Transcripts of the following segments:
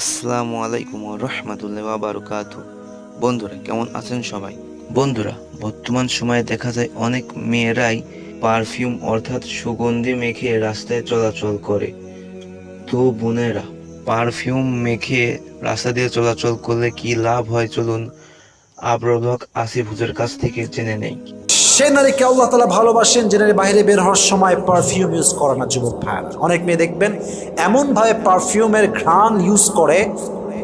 আসসালামু আলাইকুম রহমতুল্লাহ বারকাত। বন্ধুরা, কেমন আছেন সবাই? বন্ধুরা, বর্তমান সময়ে দেখা যায় অনেক মেয়েরাই পারফিউম অর্থাৎ সুগন্ধি মেখে রাস্তায় চলাচল করে। তো বোনেরা, পারফিউম মেখে রাস্তা দিয়ে চলাচল করলে কি লাভ হয় চলুন আব্রবক আসিফ হুজুর কাছ থেকে জেনে নেই। সে নারীকে আল্লাহ তালা ভালোবাসেন, যে নারী বাইরে বের হওয়ার সময় পারফিউম ইউজ করে না, যুবক ভাইয়েরা। অনেক মেয়ে দেখবেন, এমনভাবে পারফিউমের ঘ্রাণ ইউজ করে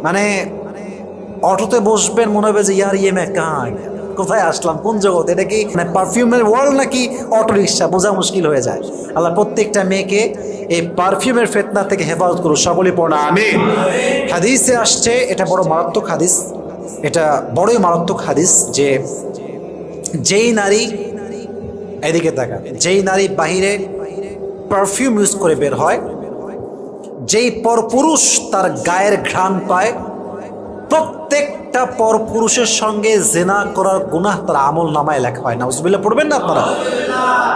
মানে অটোতে বসবেন, মনে হবে যে, ইয়ার ইয়ে মেকান, কোথায় আসলাম, কোন জগৎ, এটা কি? মানে পারফিউমের ওয়ার্ল্ড নাকি অটো রিক্সা বোঝা মুশকিল হয়ে যায়। আল্লাহ প্রত্যেকটা মেয়েকে এই পারফিউমের ফেতনা থেকে হেফাজত করুন সকলে পড়া আমি হাদিসে আসছে, এটা বড় মারাত্মক হাদিস, এটা বড়ই মারাত্মক হাদিস যে যেই নারী এদিকে তাকা যেই নারী বাহিরে পারফিউম ইউজ করে বের হয় যেই পরপুরুষ তার গায়ের ঘ্রাণ পায় প্রত্যেকটা পরপুরুষের সঙ্গে জেনা করার গুনাহ তার আমল নামায় লেখা হয়। না উজবিল্লা পড়বেন না আপনারা?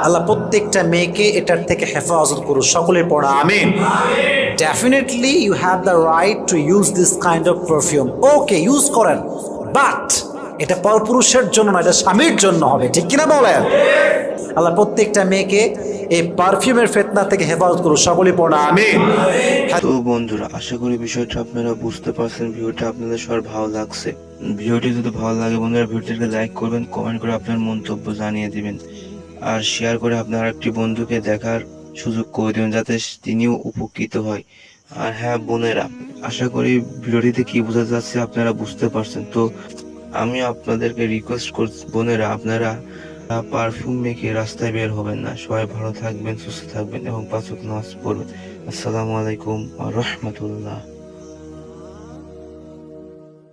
আল্লাহ প্রত্যেকটা মেয়েকে এটার থেকে হেফাজত করুন সকলের পড়া আমি definitely you have the right to use this kind of perfume okay use করেন বাট এটা পরপুরুষের জন্য না এটা স্বামীর জন্য হবে। ঠিক কিনা বলেন? আল্লাহ প্রত্যেকটা মেয়েকে এই পারফিউমের ফেতনা থেকে হেফাজত করুন সকলে পড়া আমি বন্ধুরা, আশা করি বিষয়টা আপনারা বুঝতে পারছেন, ভিডিওটা আপনাদের সবার ভালো লাগছে। ভিডিওটি যদি ভালো লাগে বন্ধুরা, ভিডিওটিকে লাইক করবেন, কমেন্ট করে আপনার মন্তব্য জানিয়ে দিবেন। আর শেয়ার করে আপনার একটি বন্ধুকে দেখার সুযোগ করে দেবেন, যাতে তিনিও উপকৃত হয়। আর হ্যাঁ বোনেরা, আশা করি ভিডিওটিতে কি বোঝা যাচ্ছে আপনারা বুঝতে পারছেন। তো আমি আপনাদেরকে রিকোয়েস্ট করছি, বোনেরা, আপনারা পারফিউম মেখে রাস্তায় বের হবেন না। সবাই ভালো থাকবেন, সুস্থ থাকবেন এবং পাঁচক নামাজ পড়বেন। আসসালামু আলাইকুম রহমতুল্লাহ।